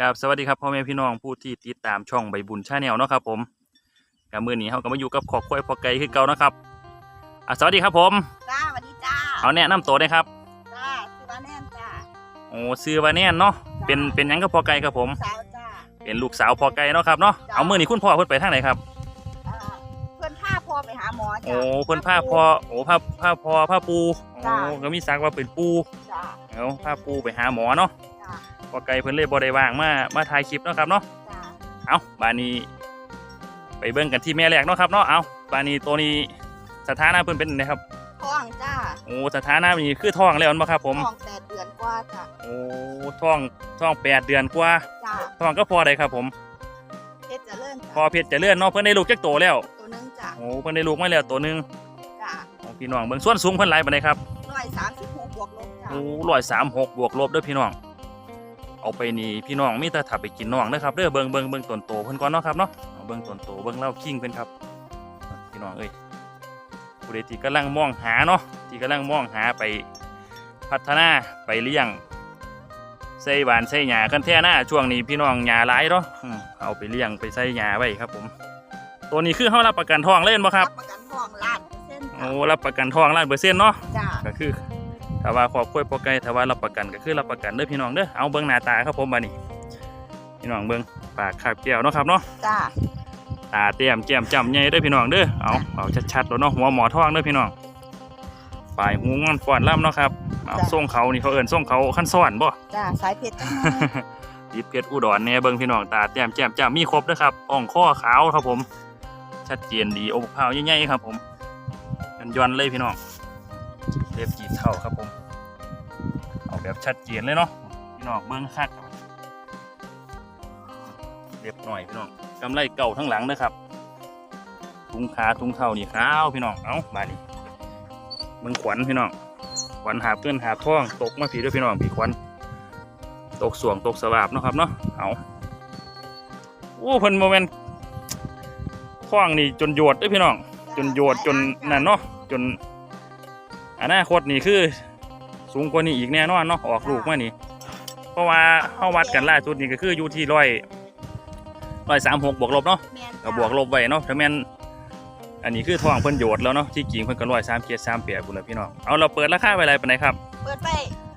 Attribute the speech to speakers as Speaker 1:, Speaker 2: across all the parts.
Speaker 1: กับสวัสดีครับพ่อแม่พี่น้องผู้ที่ติดตามช่องใบบุญชาแนลเนาะครับผมกับมือนี้เขาก็มาอยู่กับขอบควายพอไก่คือเก่านะครับอะสวัสดีครับผม
Speaker 2: จ้าสวัสดีจ้า
Speaker 1: เอาแนะนำตัวได้ครับ
Speaker 2: จ้าชื่อว่าแน่นจ้า
Speaker 1: โอ้ซื้อวาแน่นเนาะเป็นเป็นหยังกับพอไก่ครับผม
Speaker 2: สาวจ้า
Speaker 1: เป็นลูกสาวพอไก่เนาะครับเนาะ
Speaker 2: จ้ะ
Speaker 1: เอามือนี้คุณพ่อเพิ่นไปทางไหนครับ
Speaker 2: อ่าเพื่อนพาพ่อไปหาหมอจ้า
Speaker 1: โอ้เพิ่นพาพ่อโอ้พาพาพ่อพาปูโอ้
Speaker 2: จ้ะ
Speaker 1: ก็มีสักว่าเป็นปู
Speaker 2: จ้า
Speaker 1: เอาพาปูไปหาหมอเนาะ
Speaker 2: จ้า
Speaker 1: พอไก่เพิ่นเลยบ่ได้ว่างมามาถ่ายคลิปเนาะครับเนาะ
Speaker 2: จ้า
Speaker 1: เอาบานี้ ไปเบิ่งกันที่แม่แรกเนาะครับเนาะเอาบานี้ตัวนี้สถานะเพิ่นเป็นไงครับ
Speaker 2: ท้องจ้า
Speaker 1: โอ้สถานะนี่คือท้องแล้วแม่นบ่ครับ ผม
Speaker 2: ท้องแปดเดือนกว่าจ้า
Speaker 1: โอ้ท้องท้องแปดเดือนกว่า
Speaker 2: จ้า
Speaker 1: ท้องก็พอได้ครับ ผม
Speaker 2: เพชรเจะเลื่อน
Speaker 1: พอเพชรเจะเลื่อนเนาะเพิ่นได้ลูกจักโตแล้ว
Speaker 2: ตัวหนึงจ้า
Speaker 1: โอ้เพิ่นได้ลูกมาแล้วตัวหนึง
Speaker 2: จ้า
Speaker 1: เอาพี่น้องเบิ่งส่วนสูงเพิ่นหลายปานใดครับ
Speaker 2: ร้อยสามสิบหกบวกลบจ้า
Speaker 1: โอ้ร้อยสามหกบวกลบเด้อพี่น้อง เอาไปนี่พี่น้องมีแต่ถ้าไปกินน้องเด้อครับเด้อเบิ่งเบิ่งเบิ่งต้นโตเพิ่นก่อนเนาะครับเนาะเอาเบิ่งต้นโตเบิ่งเล่าคิงเพิ่นครับพี่น้องเอ้ยผู้ใดที่กำลังมองหาเนาะที่กำลังมองหาไปพัฒนาไปเลี้ยงใส่หวานใส่หญ้ากันแท้หน้าช่วงนี้พี่น้องหญ้าหลายเนาะอืมเอาไปเลี้ยงไปใส่หญ้าไว้ครับผม ตัวนี้คือเฮารับประกันทองเล่นบ่ครับ
Speaker 2: ประกันท้องล้านเปอร์เซ็นต์
Speaker 1: โอ้
Speaker 2: จ้า
Speaker 1: รับประกันทองล้านเปอร์เซ็นต์เนาะ
Speaker 2: จ้า
Speaker 1: ก็คือ ถ้าว่าครอบครัวปอไก่ถ้าว่ารับประกันก็คือรับประกันเด้อพี่น้องเด้อเอาเบิ่งหน้าตาครับผมบัดนี้พี่น้องเบิ่งปากคาบแก้วเนาะครับเนาะ
Speaker 2: จ้า
Speaker 1: ตาเต้มแก้มจำใหญ่เด้อพี่น้องเด้อเอาเอาชัดๆแล้วเนาะหัวหมอทองเด้อพี่น้องปลายหูงอนฟ้อนล่ำเนาะครับเอาส่งเขานี่เขาเอิ้นส่งเขาขั้นสวรรค์บ่
Speaker 2: จ้าสายเพชรจังเลย
Speaker 1: ติดเพชรอุดรแน่เบิ่งพี่น้องตาเต้มแก้มจำมีครบเด้อครับอ่องข้อขาวครับผม ชัดเจนดีอกเผาใหญ่ๆครับผมย้อนๆเลยพี่น้อง เล็บกีบเท่าครับผม เอาแบบชัดเจนเลยเนาะพี่น้องเบิ้องคักเรียบหน่อยพี่น้องกำไรเก่าทั้งหลังนะครับทุงขาทุงเท้านี่ขาวพี่น้องเอามานี่เบิ้งขวัญพี่น้องขวัญหาเพื่อนหาท่องตกมาผีด้วยพี่น้องผีขวัญตกสวงตกสวาบเนาะครับเนาะเอาโอ้เพิ่นโมเมนท่องนี่จนโยดเด้วยพี่น้อง จนโยดจนนั่นเนาะจน อนาคตนี่คือ สูงกว่านี้อีกแน่นอนเนาะออกลูกมานี่ เพราะว่าเฮาวัดกันล่าสุดนี่ก็คืออยู่ที่ร้อยร้อยสามหกบวกลบเนาะ
Speaker 2: แม่น
Speaker 1: ก็
Speaker 2: จ้า
Speaker 1: บวกลบไว้เนาะถ้าแม่นอันนี้คือทองเพิ่นโยดแล้วเนาะที่กิ่งเพิ่นก็ร้อยสามเจ็ดสามแปดบุญละพี่น้องเอาเราเปิดราคาไว้ไรปานไหนครับ
Speaker 2: เปิดไป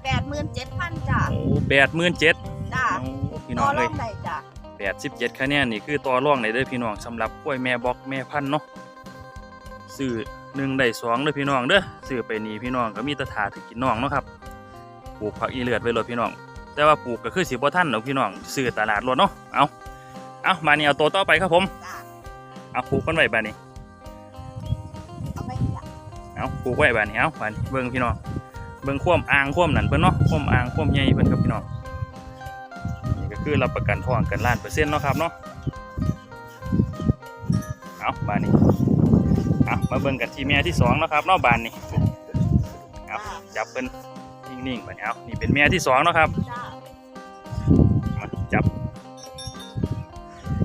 Speaker 2: แปดหมื่นเจ็ดพันจ้า
Speaker 1: โอ้แปดหมื่นเจ็ด
Speaker 2: จ้า
Speaker 1: พี่
Speaker 2: ต่
Speaker 1: น้อ
Speaker 2: องร
Speaker 1: เล
Speaker 2: อยงได้จ้า
Speaker 1: แปดสิบเจ็ดคะแนนนี่คือต่อร่องในเด้อพี่น้องสำหรับกล้วยแม่บอกแม่พันธุ์เนาะซื้อ หนึ่งได้สองเด้อพี่น้องเด้อซื้อไปนี่พี่น้องก็มีแตะถาถึงกินน้องเนาะครับปลูกผักอีเลือดไว้เลยพี่น้อง แต่ว่าปลูกก็คือสิบ่ทันเนาะพี่น้องซื้อตลาดรถเนาะเอาเอามานี่เอาตัวต่อไปครับผม
Speaker 2: จ้า
Speaker 1: เอาปลูกกันไว้บาดนี้
Speaker 2: เอาไปจ้า
Speaker 1: เอาปลูกไว้บาดนี้เอาบาดนี้เบิ่งพี่น้องเบิ่งความอ่างความนั่นเพิ่นเนาะความอ่างความใหญ่เพิ่นครับพี่น้องนี่ก็คือรับประกันทองกันล้านเปอร์เซ็นต์เนาะครับเนาะเอาบาดนี้เอา มาเบิ่งกันที่แม่ที่สองเนาะครับเนาะบานนี้เอาจับเพิ่นนิ่งๆบาดนี้เอานี่เป็นแม่ที่สองเนาะครับ
Speaker 2: จ้า
Speaker 1: มาจับ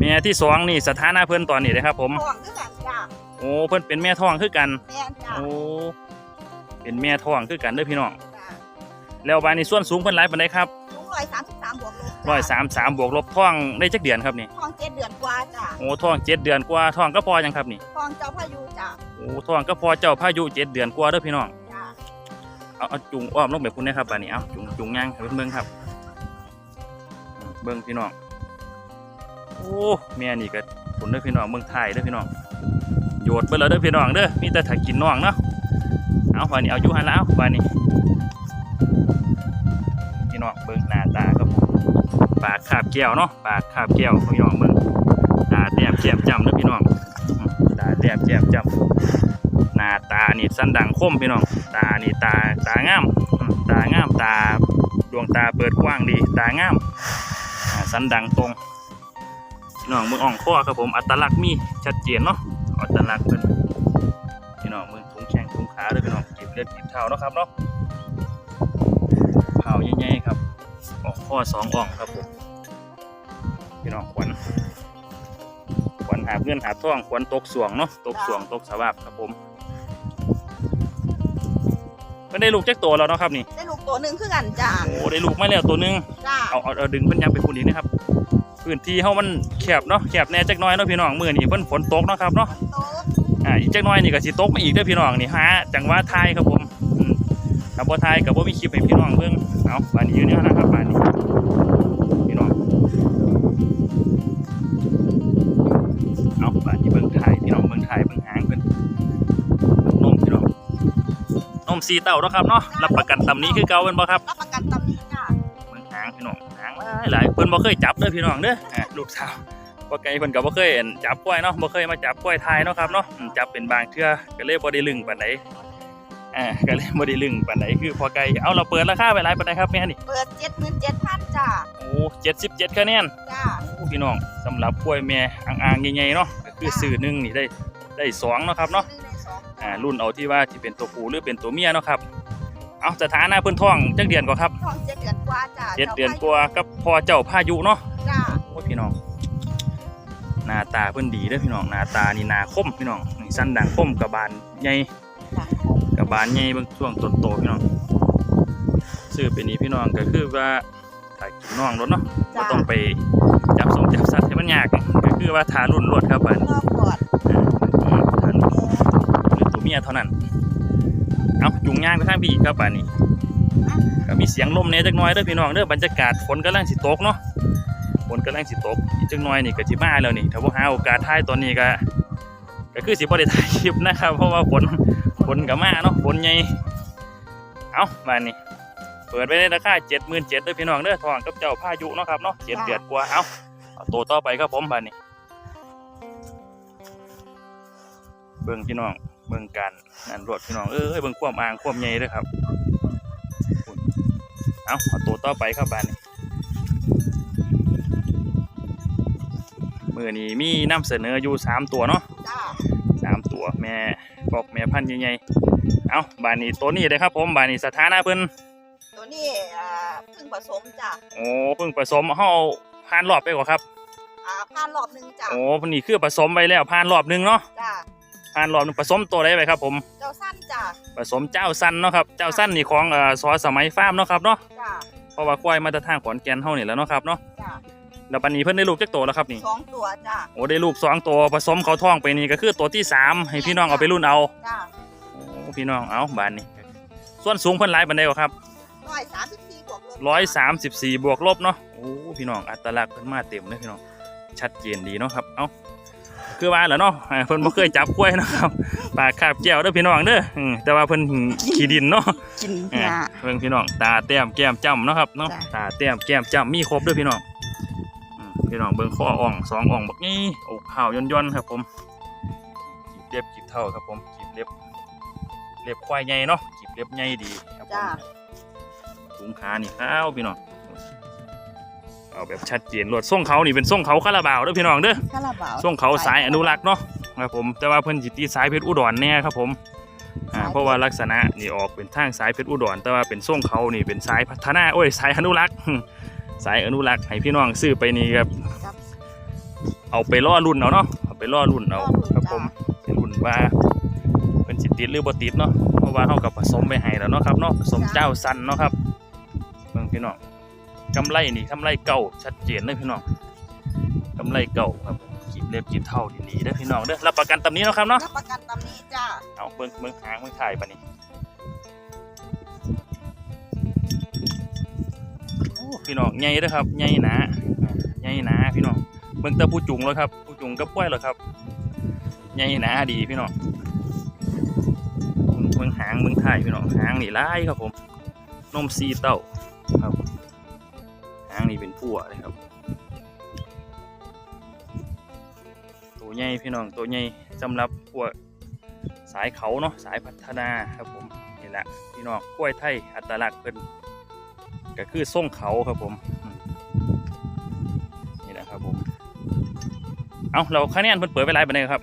Speaker 1: แม่ที่สองนี่สถานะเพื่อนตอนนี้เลยครับ ผม
Speaker 2: ท้องคือกันจ้า
Speaker 1: โอ้เพื่อนเป็นแม่ท้องคือกัน
Speaker 2: แม่นจ้า
Speaker 1: โอ้เป็นแม่ท้องคือกันเด้อพี่น้อง
Speaker 2: จ้า
Speaker 1: แล้วบานนี้ส่วนสูงเพิ่นหลายปานใดครับ
Speaker 2: สูงร้อยสามสิบสามบวกลบ
Speaker 1: ร้อยสามสามบวกลบท้องได้จักเดือนครับนี่
Speaker 2: ท้องเจ็ดเดือนกว่าจ้า
Speaker 1: โอ้ท้องเจ็ดเดือนกว่าท้องก็พอยังครับนี่
Speaker 2: ท้องเจ้าพายุจ้า
Speaker 1: โอ้ท้องก็พอเจ้าพายุเจ็ดเดือนกว่าเด้อพี่น้อง
Speaker 2: จ้า
Speaker 1: เอาเอาจุงอ้อมลงแบบคุณนะครับบานนี้เอาจุงจุงย่างให้เพิ่นเบิ่งครับอืมเบิ่งพี่น้องโอ้แม่นี่ก็ผลเด้อพี่น้องเบิ่งไทยเด้อพี่น้องโยดไปแล้วเด้อพี่น้องเด้อมีแต่ถ้ากินน้องเนาะเอาวันนี้เอาอยู่หันแล้ววันนี้พี่น้องเบิ่งหน้าตาครับผมปากคาบแก้วเนาะปากคาบแก้วพี่น้องเบิ่งตาแต้มแก้มจ้ำเด้อพี่น้องอืม ตาแต้มแก้มจ้ำหน้าตานี่สันดังคมพี่น้องตานี่ตาตางามตางามตาดวงตาเปิดกว้างดีตางามสันดังตรงพี่น้องมืออ่องข้อครับผมอัตลักษณ์มีชัดเจนเนาะอัตลักษณ์เป็นพี่น้องมือถุงแข้งถุงขาเลยพี่น้องเก็บเลือดเก็บเท้าเนาะครับเนาะเท้าใหญ่ๆครับออกข้อสองอ่องครับผมพี่น้องขวัญขวัญ หาบเงินหาบทองขวัญตกสวงเนาะตกสวงตกสวาบครับผมก็ได้ลูกจักตัวแล้วเนาะครับนี่
Speaker 2: ได้ลูกตัวหนึ่งคือกันจ้า
Speaker 1: โอ้ได้ลูกมาแล้วตัวหนึง
Speaker 2: จ้า
Speaker 1: เอาเอาเอาดึงเพิ่นยับไปพุ่นอีกนะครับพื้นที่เฮามันแคบเนาะแคบแน่จักหน้อยเนาะพี่น้องมื้อนี้เพิ่นฝนตกเนาะครับเนาะ
Speaker 2: โต๊ะ
Speaker 1: อ่าอีกจักหน้อยนี่ก็สิตกมาอีกเด้อพี่น้องนี่หาจังหวะทายครับผมอืมถ้าบ่ทายก็บ่มีคลิปให้พี่น้องเบิ่งเอาบานนี้อยู่เนี่ยนะครับบานนี้พี่น้อง เอาบานนี้เบิ่งทายพี่น้องเบิ่งทายเบิ่งหางเพิ่นเบิ่งนมพี่น้องนมสีเต้าเนาะครับเนาะรับประกันตำนี้คือเก่าเพิ่นบ่ครับ
Speaker 2: รับประกันตำนี้จ้า
Speaker 1: เบิ่งหางพี่น้องหางหลายหลายเพิ่นบ่เคยจับเด้อพี่น้องเด้ออ่าลูกสาวบ่ไกลเพิ่นก็บ่เคยเห็นจับกล้วยเนาะบ่เคยมาจับกล้วยทายเนาะครับเนาะอืมจับเป็นบางเทื่อก็เลยบ่ได้ลึงปานใดอ่าก็เลยบ่ได้ลึงปานใดคือพอไกลเอาเราเปิดราคาไปหลายปานใดครับแม่นี่
Speaker 2: เปิดเจ็ดหมื่นเจ็ดพันจ้า
Speaker 1: โอ้77คะแนน
Speaker 2: จ้า
Speaker 1: โอ้ พี่น้องสำหรับกล้วยแม่อ่างๆใหญ่ๆเนาะก็คือซื้อหนึงนี่ได้ได้สองเนาะครับเนาะ
Speaker 2: หนึ่งในสอง
Speaker 1: อ่ารุ่นเอาที่ว่าที่เป็นตัวผู้หรือเป็นตัวเมียเนาะครับเอาสถานะเพิ่นท้องจักเดือนก็ครับ
Speaker 2: ท้องเจ็ดเดือนกว่าจ้า
Speaker 1: เจ็ดเดือนกว่ากับพ่อเจ้าพายุเนาะ
Speaker 2: จ้า
Speaker 1: โอ้ยพี่น้องหน้าตาเพิ่นดีเด้อพี่น้องหน้าตานี่หน้าคมพี่น้องนี่สั้นด่างคมกับบานใหญ่
Speaker 2: จ้า
Speaker 1: กับบานใหญ่เบางช่วงต้นโตพี่น้องซื้อเป็นนี้พี่น้องก็คือว่า ถ้ากินน้องรถเนาะก็ต้องไปจับสมจับสัตว์ให้มันยากก็คือว่าทารุ่นรวดครับบาน
Speaker 2: รอบกอด
Speaker 1: อ่าทารุ่นหรือตัวเมียเท่านั้น เอาจุงย่างไปข้างพี่อีกครับบานนี้ก็มีเสียงลมเนี่ยจักหน้อยเด้อพี่น้องเด้อบรรยากาศฝนกำลังสิตกเนาะฝนกำลังสิตกอีกจังน้อยนี่ก็สิมาแล้วนี่ถ้าบ่หาโอกาสถ่ายตอนนี้ก็ก็คือสิบ่ได้ถ่ายคลิปนะครับ เพราะว่าฝนฝนก็มาเนาะฝนใหญ่เอามานี่ เปิดไว้ในราคา77,000เด้อพี่น้องเด้อทองกับเจ้าพายุเนาะครับเนาะเจ็ดเดือนกว่าเอาเอาตัวต่อไปครับผมบาดนี้เบิ่งพี่น้องเบิ่งการงานรวดพี่น้องเอ้ยเบิ่งความอ่างความใหญ่เด้อครับเอาเอาตัวต่อไปครับบาดนี้มือนี้มีนำเสนออยู่สามตัวเนาะ
Speaker 2: จ้า
Speaker 1: สามตัวแม่บอกแม่พันธุ์ใหญ่ๆเอาบานนี้ตัวนี้เลยครับผมบานนี้สถานะเพิ่น
Speaker 2: ตัว นี้อ่าเพิ่งผสมจ้า
Speaker 1: โอ้เพิ่งผสมเฮาผ่านรอบไปกว่าครับ
Speaker 2: อ่าผ่านรอบหนึ่งจ้า
Speaker 1: โอ้เพิ่นนี่คือผสมไปแล้วผ่านรอบหนึงเนาะ
Speaker 2: จ้า
Speaker 1: ผ่านรอบหนึงผสมตัวใดไปครับ ผม
Speaker 2: เจ้าสั้นจ้า
Speaker 1: ผสมเจ้าสั้นเนาะครับ เจ้าสั้นนี่ของเอ่อซอสมัยฟาร์มเนาะครับเนาะ
Speaker 2: จ้า
Speaker 1: เพราะว่าควายมาจากทางขอนแก่นเฮานี่แหล้วเนาะครับเนาะ
Speaker 2: จ้า
Speaker 1: แล้วบัดนี้เพิ่นได้ลูกจักตัวแล้วครับนี่
Speaker 2: สองตัวจ้า
Speaker 1: โอ้ได้ลูกสองตัวผสมเขาท้องไปนี่ก็คือตัวที่สามให้พี่น้องเอาไปรุ่นเอา
Speaker 2: จ้า
Speaker 1: โอ้พี่น้องเอาบานนี้ส่วนสูงเพิ่นหลายบันไดกว่าครับ
Speaker 2: ร้อยสามสิบสี่บวกลบ
Speaker 1: ร้อยสามสิบสี่บวกลบเนาะโอ้พี่น้องอัตลักษณ์เพิ่นมาเต็มเลยพี่น้องชัดเจนดีเนาะครับเอาคือว่าแหล้วเนาะอ่าเพิ่นบ่เคยจับกล้วยเนาะครับปากคาบแก้วเด้อพี่น้องเด้ออืมแต่ว่าเพิ่นขี้ดินเนาะ
Speaker 2: กิน
Speaker 1: อ่าเพิ่นพี่น้องตาแต้มแก้มจ้ำเนาะครับเนาะ
Speaker 2: จ้ะ
Speaker 1: ตาแต้มแก้มจ้ำมีครบเด้อพี่น้องอืมพี่น้องเบิ่งข้ออ่องสองอ่องบักนี้อกขาวย่อนๆครับผมกีบเล็บกีบเท่าครับผมกีบเล็บเล็บควายใหญ่เนาะกีบเล็บใหญ่ดีครับผม
Speaker 2: จ้า
Speaker 1: ถุงขานี่ขาวพี่น้องเอาแบบชัดเจนรวดส่งเขานี่เป็นส่งเขาคาราบาวเด้อพี่น้องเด้อ
Speaker 2: คาราบาว
Speaker 1: ส่งเขาสายอนุรักษ์เนาะครับผมแต่ว่าเพิ่นสิตีสายเพชรอุดรแน่ครับผมอ่าเพราะว่าลักษณะนี่ออกเป็นทางสายเพชรอุดรแต่ว่าเป็นส่งเขานี่เป็นสายพัฒนาโอ้ยสายอนุรักษ์สายอนุรักษ์ให้พี่น้องซื้อไปนี่ครับ
Speaker 2: ครับ
Speaker 1: เอาไปล่อรุ่นเอาเนาะเอาไปล่อรุ่นเอา
Speaker 2: ล่อรุ่น
Speaker 1: ครับ
Speaker 2: จ้ะ
Speaker 1: ผมเป็นรุ่นว่าเป็นสิติดหรือบ่ติดเนาะเพราะว่าเฮากับผสมไปให้แล้วเนาะครับเนาะผสมเจ้าสั้นเนาะครับเบิ่ง พี่น้องกำไรนี่กำไรเก่าชัดเจนเลยพี่น้องกำไรเก่าครับกีบเล็บกีบเท่าดีๆเด้อพี่น้องเด้อรับประกันตำนี้เนาะครับเนาะ
Speaker 2: รับประกันตำนี้จ้า
Speaker 1: เอาเบิ่งเบิ่งหางเบิ่งถ่ายปะนี่โอ้พี่น้องใหญ่เด้อครับใหญ่หนาใหญ่หนาพี่น้องเบิ่งแต่ผู้จุงแล้วครับผู้จุงกับกล้วยแล้วครับใหญ่หนาดีพี่น้องเบิ่งหางเบิ่งถ่ายพี่น้องหางนี่ลายครับผมนมซีเต้า ครับหางนี่เป็นพั่วเลยครับ ตัวใหญ่พี่น้องตัวใหญ่สำหรับพวกสายเขาเนาะสายพัฒนาครับผมนี่แหละพี่น้องกล้วยไทยอัตลักษณ์เพิ่นก็คือส่งเขาครับผมอืมนี่แหละครับผมเอาเราคะแนนเพิ่นเปิดไปหลายปานใดครับ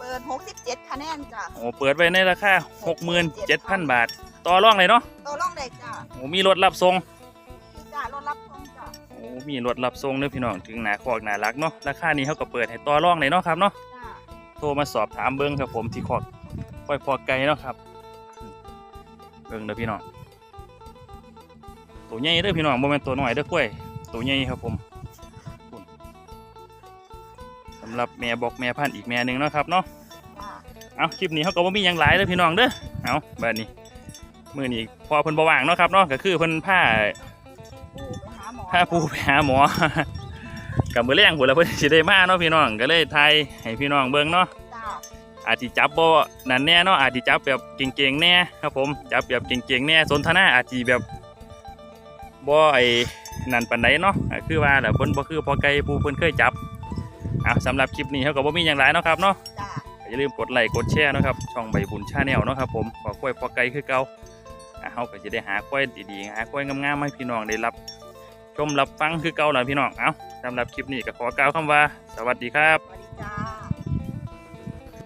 Speaker 2: เปิดหกสิบเจ็ดคะแนนจ้า
Speaker 1: โอ้เปิดไว้ในราคา67,000 บาท ต่อรองเลยเนาะ
Speaker 2: ตัวร่องเด็กจ้า
Speaker 1: โอ้มีรถรับส่ง มีรถรับส่งเด้อพี่น้องถึงหนาคอกหนารักเนาะราคานี้เขาก็เปิดให้ต่อรองเลยเนาะครับเนาะ
Speaker 2: จ้า
Speaker 1: โทรมาสอบถามเบิ้งครับผมที่คอกปล่อยพอไกลเนาะครับเบิ่งเด้อพี่น้องตัวใหญ่เด้อพี่น้องบ่แม่นตัวน้อยเด้อกล้วยตัวใหญ่ครับผมพุ่นสำหรับแม่บอกแม่พันธุ์อีกแม่หนึงเนาะครับเนาะ
Speaker 2: จ้า
Speaker 1: เอาคลิปนี้เขาก็บ่มีหยังหลายเด้อพี่น้องเด้อเอาบัดนี้มื้อนี้พอเพิ่นบ่ว่างเนาะครับเนาะก็คือเพิ่นพา
Speaker 2: ปูไปหาหมอ
Speaker 1: พาปูไปหาหมอกับมื้อแรงพุ่นแล้วเพิ่นสิได้มาเนาะพี่น้องก็เลยถ่ายให้พี่น้องเบิ่งเนาะ
Speaker 2: จ้า
Speaker 1: อาจสิจับบ่นั่นแน่เนาะอาจสิจับแบบเก่งๆแน่ครับผมจับแบบเก่งๆแน่สนทนาอาจสิแบบบ่ไอ้นั่นปานใดเนาะอ่าคือว่าแหละเพิ่นบ่คือพอไก่ผู้เพิ่นเคยจับอะสำหรับคลิปนี้เขาก็บ่มีหยังหลายเนาะครับเนาะ
Speaker 2: จ้า
Speaker 1: อย่าลืมกดไลค์กดแชร์เนาะครับช่องใบบุญชาแนลเนาะครับผมขอควายพอไก่คือเก่าอะเฮาก็จะได้หาควายดีๆหาควายงามๆให้พี่น้องได้รับ ชมรับฟังคือเก่าล่ะพี่น้อง เอ้าสำหรับคลิปนี้ก็ขอกล่าวคำว่า สวัสดีครับ
Speaker 2: สวัสดีจ้า